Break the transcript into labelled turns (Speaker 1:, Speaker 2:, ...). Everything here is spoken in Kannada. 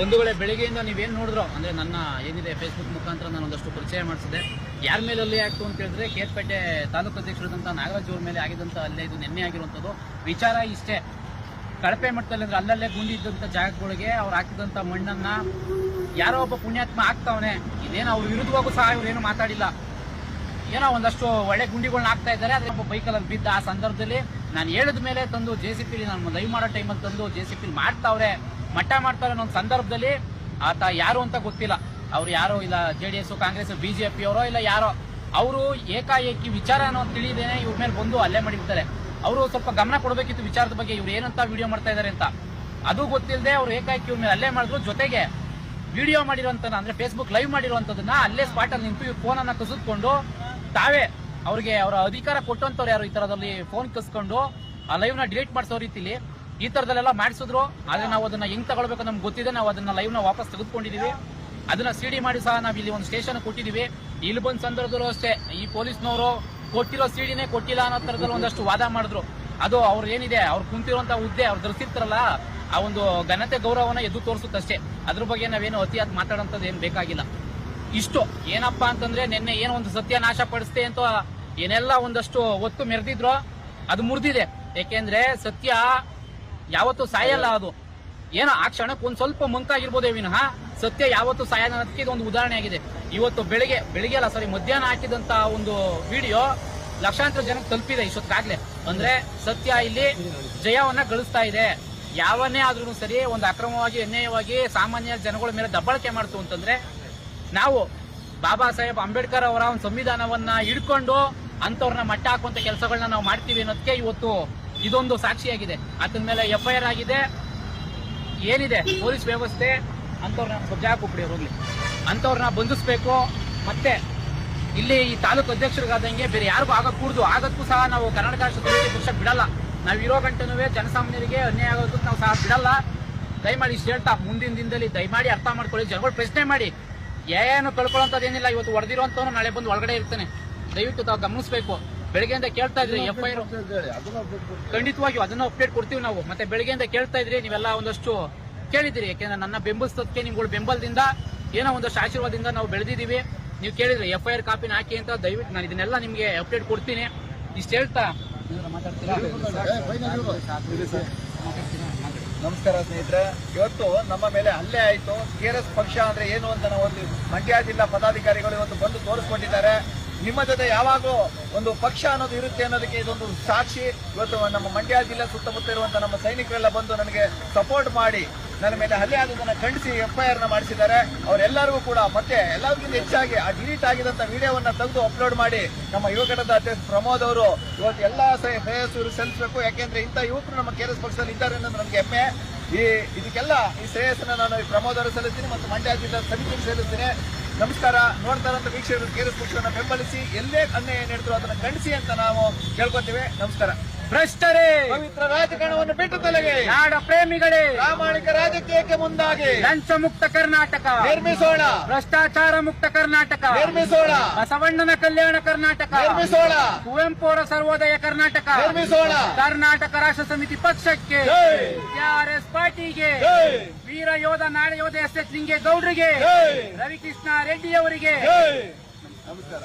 Speaker 1: ಬಂಧುಗಳೇ, ಬೆಳಿಗ್ಗೆಯಿಂದ ನೀವೇನು ನೋಡಿದ್ರು, ಅಂದರೆ ನನ್ನ ಏನಿದೆ ಫೇಸ್ಬುಕ್ ಮುಖಾಂತರ ನಾನು ಒಂದಷ್ಟು ಪರಿಚಯ ಮಾಡಿಸಿದೆ ಯಾರ ಮೇಲೆ ಅಲ್ಲಿ ಆಯಿತು ಅಂತ ಹೇಳಿದ್ರೆ ಕೇರ್ಪೇಟೆ ತಾಲೂಕು ಅಧ್ಯಕ್ಷರಾದಂಥ ನಾಗರಾಜ್ ಅವ್ರ ಮೇಲೆ ಆಗಿದಂಥ ಅಲ್ಲೇ ಇದು ನೆನ್ನೆ ಆಗಿರುವಂಥದ್ದು. ವಿಚಾರ ಇಷ್ಟೇ. ಕಳಪೆ ಮಟ್ಟದಲ್ಲಿ ಅಂದರೆ ಅಲ್ಲಲ್ಲೇ ಗುಂಡಿ ಇದ್ದಂಥ ಜಾಗಗಳಿಗೆ ಅವ್ರು ಹಾಕಿದಂಥ ಮಣ್ಣನ್ನು ಯಾರೋ ಒಬ್ಬ ಪುಣ್ಯಾತ್ಮ ಹಾಕ್ತಾವನೆ. ಇದೇನೋ ಅವ್ರ ವಿರುದ್ಧವಾಗೂ ಸಹ ಇವ್ರೇನು ಮಾತಾಡಿಲ್ಲ. ಏನೋ ಒಂದಷ್ಟು ಒಳ್ಳೆ ಗುಂಡಿಗಳನ್ನ ಹಾಕ್ತಾ ಇದ್ದಾರೆ ಅದೇ ಒಬ್ಬ ಬೈಕಲ್ಲಿ ಬಿದ್ದ ಆ ಸಂದರ್ಭದಲ್ಲಿ ನಾನು ಹೇಳಿದ ಮೇಲೆ ತಂದು ಜೆ ಸಿ ಪಿಲಿ ನಾನು ಲೈವ್ ಮಾಡೋ ಟೈಮಲ್ಲಿ ತಂದು ಜೆ ಸಿ ಪಿಲಿ ಮಾಡ್ತಾವ್ರೆ. ಮಟ್ಟ ಮಾಡ್ತಾರೆ ಅನ್ನೋ ಸಂದರ್ಭದಲ್ಲಿ ಆತ ಯಾರು ಅಂತ ಗೊತ್ತಿಲ್ಲ. ಅವ್ರು ಯಾರೋ ಇಲ್ಲ J D S Congress BJP ಅವರೋ ಇಲ್ಲ ಯಾರೋ, ಅವರು ಏಕಾಏಕಿ ವಿಚಾರ ಅನ್ನೋ ತಿಳಿದೇನೆ ಇವ್ರ ಮೇಲೆ ಬಂದು ಅಲ್ಲೇ ಮಾಡಿರ್ತಾರೆ ಅವರು ಸ್ವಲ್ಪ ಗಮನ ಕೊಡಬೇಕಿತ್ತು ವಿಚಾರದ ಬಗ್ಗೆ, ಇವ್ರು ಏನಂತ ವಿಡಿಯೋ ಮಾಡ್ತಾ ಇದ್ದಾರೆ ಅಂತ. ಅದು ಗೊತ್ತಿಲ್ಲದೆ ಅವ್ರು ಏಕಾಏಕಿ ಇವ್ರ ಮೇಲೆ ಅಲ್ಲೇ ಮಾಡಿದ್ರು. ಜೊತೆಗೆ ವಿಡಿಯೋ ಮಾಡಿರುವಂತ ಅಂದ್ರೆ ಫೇಸ್ಬುಕ್ ಲೈವ್ ಮಾಡಿರುವಂತದನ್ನ ಅಲ್ಲೇ ಸ್ಪಾಟ್ ಅಲ್ಲಿ ನಿಂತು ಫೋನ್ ಅನ್ನ ಕಸಿದ್ಕೊಂಡು ತಾವೇ ಅವ್ರಿಗೆ ಅವರ ಅಧಿಕಾರ ಕೊಟ್ಟಂತವ್ರು ಯಾರು ಈ ತರದಲ್ಲಿ ಫೋನ್ ಕಸ್ಕೊಂಡು ಆ ಲೈವ್ನ ಡಿಲೀಟ್ ಮಾಡಿಸೋ ರೀತಿಲಿ ಈ ತರದಲ್ಲೆಲ್ಲ ಮಾಡಿಸಿದ್ರು. ಆದ್ರೆ ನಾವು ಅದನ್ನ ಹೆಂಗ್ ತಗೊಳ್ಬೇಕು ನಮ್ಗೆ ಗೊತ್ತಿದೆ. ನಾವು ಅದನ್ನ ಲೈವ್ನ ವಾಪಸ್ ತೆಗೆದುಕೊಂಡಿದೀವಿ. ಅದನ್ನ ಸಿಡಿ ಮಾಡಿ ಸಹ ನಾವು ಇಲ್ಲಿ ಒಂದು ಸ್ಟೇಷನ್ ಕೊಟ್ಟಿದೀವಿ. ಇಲ್ಲಿ ಬಂದ ಸಂದರ್ಭದಲ್ಲೂ ಅಷ್ಟೇ, ಈ ಪೊಲೀಸ್ನವರು ಕೊಟ್ಟಿರೋ ಸಿಡಿನೇ ಕೊಟ್ಟಿಲ್ಲ ಅನ್ನೋ ತರದಲ್ಲಿ ಒಂದಷ್ಟು ವಾದ ಮಾಡಿದ್ರು. ಅದು ಅವ್ರು ಏನಿದೆ, ಅವ್ರು ಕುಂತಿರುವಂತ ಹುದ್ದೆ ಅವ್ರು ಧರಿಸಿರ್ತಾರಲ್ಲ, ಆ ಒಂದು ಘನತೆ ಗೌರವನ ಎದ್ದು ತೋರಿಸುತ್ತಷ್ಟೇ. ಅದ್ರ ಬಗ್ಗೆ ನಾವೇನು ಅತಿಯಾಗಿ ಮಾತಾಡೋಂಥದ್ದು ಏನು ಬೇಕಾಗಿಲ್ಲ. ಇಷ್ಟು. ಏನಪ್ಪಾ ಅಂತಂದ್ರೆ ನಿನ್ನೆ ಏನೋ ಒಂದು ಸತ್ಯ ನಾಶ ಪಡಿಸ್ತೆ ಅಂತ ಏನೆಲ್ಲ ಒಂದಷ್ಟು ಒತ್ತು ಮೆರೆದಿದ್ರು. ಅದು ಮುರಿದಿದೆ. ಯಾಕೆಂದ್ರೆ ಸತ್ಯ ಯಾವತ್ತೂ ಸಾಯಲ್ಲ ಅದು. ಏನೋ ಆ ಕ್ಷಣಕ್ಕೆ ಒಂದು ಸ್ವಲ್ಪ ಮಂಕಾಗಿರ್ಬೋದೇ ವಿನಃ ಸತ್ಯ ಯಾವತ್ತು ಸಾಯಲ್ಲ ಅನ್ನೋದಕ್ಕೆ ಇದೊಂದು ಉದಾಹರಣೆ ಆಗಿದೆ. ಇವತ್ತು ಬೆಳಿಗ್ಗೆ ಬೆಳಿಗ್ಗೆ ಅಲ್ಲ ಸಾರಿ ಮಧ್ಯಾಹ್ನ ಹಾಕಿದಂತ ಒಂದು ವಿಡಿಯೋ ಲಕ್ಷಾಂತರ ಜನಕ್ಕೆ ತಲುಪಿದೆ ಇಷ್ಟೊತ್ತಾಗ್ಲೇ ಅಂದ್ರೆ ಸತ್ಯ ಇಲ್ಲಿ ಜಯವನ್ನ ಗಳಿಸ್ತಾ ಇದೆ. ಯಾವನ್ನೇ ಆದ್ರೂ ಸರಿ, ಒಂದು ಅಕ್ರಮವಾಗಿ, ಅನ್ಯಾಯವಾಗಿ ಸಾಮಾನ್ಯ ಜನಗಳ ಮೇಲೆ ದಬ್ಬಳಕೆ ಮಾಡ್ತು ಅಂತಂದ್ರೆ, ನಾವು ಬಾಬಾ ಸಾಹೇಬ್ ಅಂಬೇಡ್ಕರ್ ಅವರ ಒಂದು ಸಂವಿಧಾನವನ್ನ ಹಿಡ್ಕೊಂಡು ಅಂತವ್ರನ್ನ ಮಟ್ಟ ಹಾಕುವಂತ ಕೆಲಸಗಳನ್ನ ನಾವು ಮಾಡ್ತೀವಿ ಅನ್ನೋದಕ್ಕೆ ಇವತ್ತು ಇದೊಂದು ಸಾಕ್ಷಿಯಾಗಿದೆ. ಅದ್ರ ಮೇಲೆ ಎಫ್ ಐ ಆರ್ ಆಗಿದೆ. ಏನಿದೆ? ಪೊಲೀಸ್ ವ್ಯವಸ್ಥೆ. ಅಂತವ್ರನ್ನ ಸಜ್ಜಾ ಅಂಥವ್ರನ್ನ ಹೋಗ್ಲಿ. ಅಂತವ್ರನ್ನ ಬಂಧಿಸ್ಬೇಕು. ಮತ್ತೆ ಇಲ್ಲಿ ಈ ತಾಲೂಕು ಅಧ್ಯಕ್ಷರಿಗಾದಂಗೆ ಬೇರೆ ಯಾರಿಗೂ ಆಗಕ್ಕೂಡ್ದು ಆಗಕ್ಕೂ ಸಹ ನಾವು ಕರ್ನಾಟಕ ರಾಷ್ಟ್ರ ಪಕ್ಷ ಬಿಡಲ್ಲ. ನಾವು ಇರೋ ಗಂಟೆನೂ ಜನಸಾಮಾನ್ಯರಿಗೆ ಅನ್ಯಾಯ ಆಗೋದಕ್ಕೆ ನಾವು ಸಹ ಬಿಡಲ್ಲ. ದಯಮಾಡಿ ಇಷ್ಟು ಹೇಳ್ತಾ ಮುಂದಿನ ದಿನದಲ್ಲಿ ದಯಮಾಡಿ ಅರ್ಥ ಮಾಡ್ಕೊಳ್ಳಿ. ಜನಗಳು ಪ್ರಶ್ನೆ ಮಾಡಿ. ಏನು ಕಳ್ಕೊಳ್ಳೋಂಥದ್ದು ಏನಿಲ್ಲ ಇವತ್ತು ಹೊಡೆದಿರೋಂಥವ್ನು ನಾಳೆ ಬಂದು ಒಳಗಡೆ ಇರ್ತಾನೆ. ದಯವಿಟ್ಟು ತಾವು ಗಮನಿಸಬೇಕು. ಬೆಳಗ್ಗೆಯಿಂದ ಕೇಳ್ತಾ ಇದ್ರಿ ಎಫ್ ಐ ಖಂಡಿತವಾಗಿಯೂ ಅದನ್ನ ಅಪ್ಡೇಟ್ ಕೊಡ್ತೀವಿ ನಾವು. ಮತ್ತೆ ಬೆಳಗ್ಗೆಯಿಂದ ಕೇಳ್ತಾ ಇದ್ರಿ ನೀವೆಲ್ಲ ಒಂದಷ್ಟು ಕೇಳಿದಿರಿ ಯಾಕೆಂದ್ರೆ ನನ್ನ ಬೆಂಬಲಿಸೋದಕ್ಕೆ ನಿಮ್ಗಳ ಬೆಂಬಲದಿಂದ ಏನೋ ಒಂದಷ್ಟು ಆಶೀರ್ವಾದದಿಂದ ನಾವು ಬೆಳೆದಿದ್ದೀವಿ. ನೀವು ಕೇಳಿದ್ರಿ ಎಫ್ ಐ ಆರ್ ಕಾಪಿನ ಹಾಕಿ ಅಂತ ದಯವಿಟ್ಟು ನಾನು ಇದನ್ನೆಲ್ಲ ನಿಮಗೆ ಅಪ್ಡೇಟ್ ಕೊಡ್ತೀನಿ. ಇಷ್ಟು ಹೇಳ್ತಾ?
Speaker 2: ನಮಸ್ಕಾರ ಸ್ನೇಹಿತರೆ. ಇವತ್ತು ನಮ್ಮ ಮೇಲೆ ಹಲ್ಲೆ ಆಯಿತು. ಕೆ ಎಸ್ ಪಕ್ಷ ಅಂದ್ರೆ ಏನು ಅಂತ ನಾವು ಒಂದು ಮಂಡ್ಯ ಜಿಲ್ಲಾ ಪದಾಧಿಕಾರಿಗಳು ಇವತ್ತು ಬಂದು ತೋರಿಸ್ಕೊಟ್ಟಿದ್ದಾರೆ ನಿಮ್ಮ ಜೊತೆ ಯಾವಾಗಲೂ ಒಂದು ಪಕ್ಷ ಅನ್ನೋದು ಇರುತ್ತೆ ಅನ್ನೋದಕ್ಕೆ ಇದೊಂದು ಸಾಕ್ಷಿ. ಇವತ್ತು ನಮ್ಮ ಮಂಡ್ಯ ಜಿಲ್ಲೆ ಸುತ್ತಮುತ್ತ ಇರುವಂತ ನಮ್ಮ ಸೈನಿಕರೆಲ್ಲ ಬಂದು ನನಗೆ ಸಪೋರ್ಟ್ ಮಾಡಿ, ನನ್ನ ಮೇಲೆ ಹಲ್ಲೆ ಆಗೋದನ್ನ ಖಂಡಿಸಿ ನ ಮಾಡಿಸಿದ್ದಾರೆ. ಅವರೆಲ್ಲರಿಗೂ ಕೂಡ ಮತ್ತೆ ಎಲ್ಲರಿಗಿಂತ ಹೆಚ್ಚಾಗಿ ಆ ಡಿಲೀಟ್ ಆಗಿದಂತ ವಿಡಿಯೋವನ್ನ ತೆಗೆದು ಅಪ್ಲೋಡ್ ಮಾಡಿ. ನಮ್ಮ ಯುವಕಟದ ಅಧ್ಯಕ್ಷ ಪ್ರಮೋದ್ ಅವರು ಇವತ್ತು ಎಲ್ಲ ಶ್ರೇಯಸ್ಸು ಸಲ್ಲಿಸಬೇಕು ಯಾಕೆಂದ್ರೆ ಇಂಥ ಯುವಕರು ನಮ್ಮ ಕೆ ಎಸ್ ಪಕ್ಷದಲ್ಲಿ ಇದ್ದಾರೆ ಅನ್ನೋದು ನನಗೆ ಹೆಮ್ಮೆ. ಈ ಇದಕ್ಕೆಲ್ಲ ಈ ಶ್ರೇಯಸ್ಸನ್ನು ನಾನು ಪ್ರಮೋದ್ ಅವರು ಸಲ್ಲಿಸ್ತೀನಿ ಮತ್ತು ಮಂಡ್ಯ ಜಿಲ್ಲಾ ಸಮಿತಿ ಸಲ್ಲಿಸ್ತೀನಿ. ನಮಸ್ಕಾರ. ನೋಡ್ತಾ ಇರುವಂತ ವೀಕ್ಷಕರು ಕೆ ಎಸ್ ಪಕ್ಷವನ್ನು ಬೆಂಬಲಿಸಿ ಎಲ್ಲೇ ಅನ್ಯಾಯ ನಡೆದ್ರು ಅದನ್ನು ಖಂಡಿಸಿ ಅಂತ ನಾವು ಕೇಳ್ಕೊತೀವಿ ನಮಸ್ಕಾರ.
Speaker 1: ಭ್ರಷ್ಟರೇ!
Speaker 2: ಪವಿತ್ರ ರಾಜಕಾರಣವನ್ನು ಬಿಟ್ಟು ತಲೆಗೆ!
Speaker 1: ನಾಡ ಪ್ರೇಮಿಗಳೇ!
Speaker 2: ಪ್ರಾಮಾಣಿಕ ರಾಜಕೀಯಕ್ಕೆ ಮುಂದಾಗಿ!
Speaker 1: ಲಂಚ ಮುಕ್ತ ಕರ್ನಾಟಕ!
Speaker 2: ನಿರ್ಮಿಸೋಣ!
Speaker 1: ಭ್ರಷ್ಟಾಚಾರ ಮುಕ್ತ ಕರ್ನಾಟಕ!
Speaker 2: ನಿರ್ಮಿಸೋಣ!
Speaker 1: ಬಸವಣ್ಣನ ಕಲ್ಯಾಣ ಕರ್ನಾಟಕ!
Speaker 2: ನಿರ್ಮಿಸೋಣ!
Speaker 1: ಕುವೆಂಪುರ ಸರ್ವೋದಯ ಕರ್ನಾಟಕ!
Speaker 2: ನಿರ್ಮಿಸೋಣ!
Speaker 1: ಕರ್ನಾಟಕ ರಾಷ್ಟ್ರ ಸಮಿತಿ ಪಕ್ಷಕ್ಕೆ!
Speaker 2: ಜೈ.
Speaker 1: ಆರ್ಎಸ್ ಪಾರ್ಟಿಗೆ. ವೀರ ಯೋಧ ನಾಡ ಯೋಧ ಎಸ್ ಎಸ್ ಲಿಂಗೇಗೌಡರಿಗೆ. ರವಿಕೃಷ್ಣ ರೆಡ್ಡಿ ಅವರಿಗೆ.
Speaker 2: ನಮಸ್ಕಾರ.